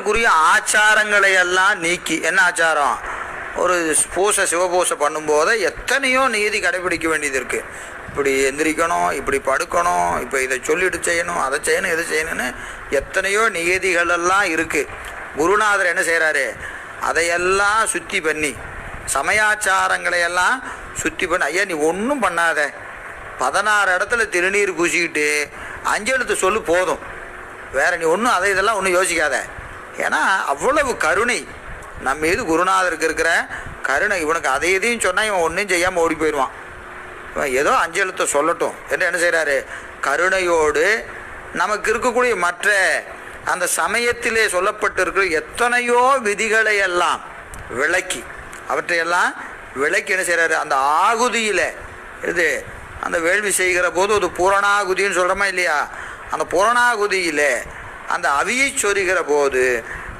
குரிய ஆச்சாரங்களை எல்லாம் நீக்கி என்ன ஆச்சாரம்? ஒரு பூசை சிவபூசை பண்ணும்போது எத்தனையோ நீதி கடைபிடிக்க வேண்டியது இருக்கு. இப்படி எந்திரிக்கணும் இப்படி படுக்கணும் இப்போ இதை சொல்லிட்டு செய்யணும் அதை செய்யணும் இதை செய்யணும்னு எத்தனையோ நியதிகள் எல்லாம் இருக்கு. குருநாதர் என்ன செய்கிறாரு அதையெல்லாம் சுத்தி பண்ணி சமயாச்சாரங்களை எல்லாம் சுத்தி பண்ணி ஐயா நீ ஒன்றும் பண்ணாத. பதினாறு இடத்துல திருநீர் பூசிக்கிட்டு அஞ்செழுத்து சொல்லு போதும். வேற நீ ஒன்றும் அதை இதெல்லாம் ஒன்றும் யோசிக்காத. ஏன்னா அவ்வளவு கருணை. நம்ம மீது குருநாதருக்கு இருக்கிற கருணை? இவனுக்கு அதை இதையும் சொன்னால் இவன் ஒன்றும் செய்யாமல் ஓடி போயிடுவான். இவன் ஏதோ அஞ்சலத்தை சொல்லட்டும். என்று என்ன செய்கிறாரு கருணையோடு நமக்கு இருக்கக்கூடிய மற்ற அந்த சமயத்திலே சொல்லப்பட்டிருக்கிற எத்தனையோ விதிகளை எல்லாம் விளக்கி அவற்றையெல்லாம் விளக்கி என்ன செய்கிறாரு அந்த ஆகுதியில் இது அந்த வேள்வி செய்கிற போது ஒரு பூரணாகுதின்னு சொல்கிறோமா இல்லையா? அந்த பூரணாகுதியில் அந்த அவியை சொரிகிற போது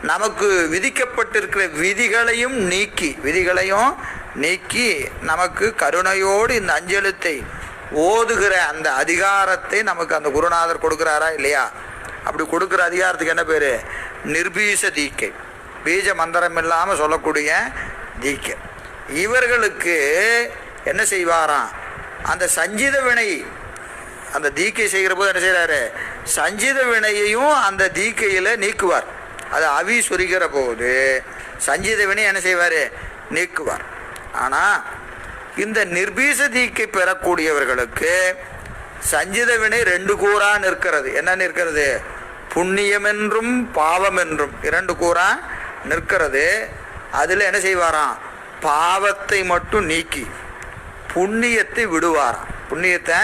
நமக்கு விதிக்கப்பட்டிருக்கிற விதிகளையும் நீக்கி விதிகளையும் நீக்கி நமக்கு கருணையோடு இந்த அஞ்செழுத்தை ஓதுகிற அந்த அதிகாரத்தை நமக்கு அந்த குருநாதர் கொடுக்குறாரா இல்லையா? அப்படி கொடுக்குற அதிகாரத்துக்கு என்ன பேர்? நிர்பீச தீக்கை. பீஜ மந்திரம் இல்லாமல் சொல்லக்கூடிய தீக்கை. இவர்களுக்கு என்ன செய்வாராம்? அந்த சஞ்சித வினை அந்த தீக்கை செய்கிற போது என்ன செய்கிறாரு சஞ்சித வினையையும் அந்த தீக்கையில் நீக்குவார். அது அவி சொரிகிற போது சஞ்சித வினை என்ன செய்வார்? நீக்குவார். ஆனால் இந்த நிர்பீச தீக்கை பெறக்கூடியவர்களுக்கு சஞ்சித வினை ரெண்டு கூறா நிற்கிறது. என்ன நிற்கிறது? புண்ணியம் என்றும் பாவம் என்றும் இரண்டு கூறா நிற்கிறது. அதில் என்ன செய்வாராம்? பாவத்தை மட்டும் நீக்கி புண்ணியத்தை விடுவாராம். புண்ணியத்தை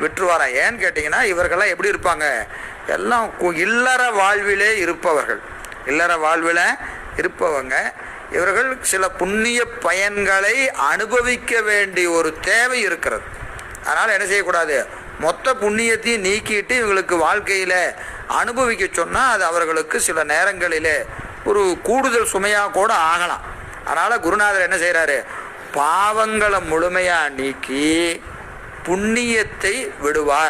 விட்டுருவாராம். ஏன்னு கேட்டிங்கன்னா இவர்கள்லாம் எப்படி இருப்பாங்க? எல்லாம் இல்லற வாழ்விலே இருப்பவர்கள். இல்லற வாழ்வில் இருப்பவங்க. இவர்கள் சில புண்ணிய பயன்களை அனுபவிக்க வேண்டிய ஒரு தேவை இருக்கிறது. அதனால் என்ன செய்யக்கூடாது? மொத்த புண்ணியத்தையும் நீக்கிட்டு இவங்களுக்கு வாழ்க்கையில் அனுபவிக்க சொன்னால் அது அவர்களுக்கு சில நேரங்களிலே ஒரு கூடுதல் சுமையாக கூட ஆகலாம். அதனால் குருநாதர் என்ன செய்கிறாரு பாவங்களை முழுமையாக நீக்கி புண்ணியத்தை விடுவார்.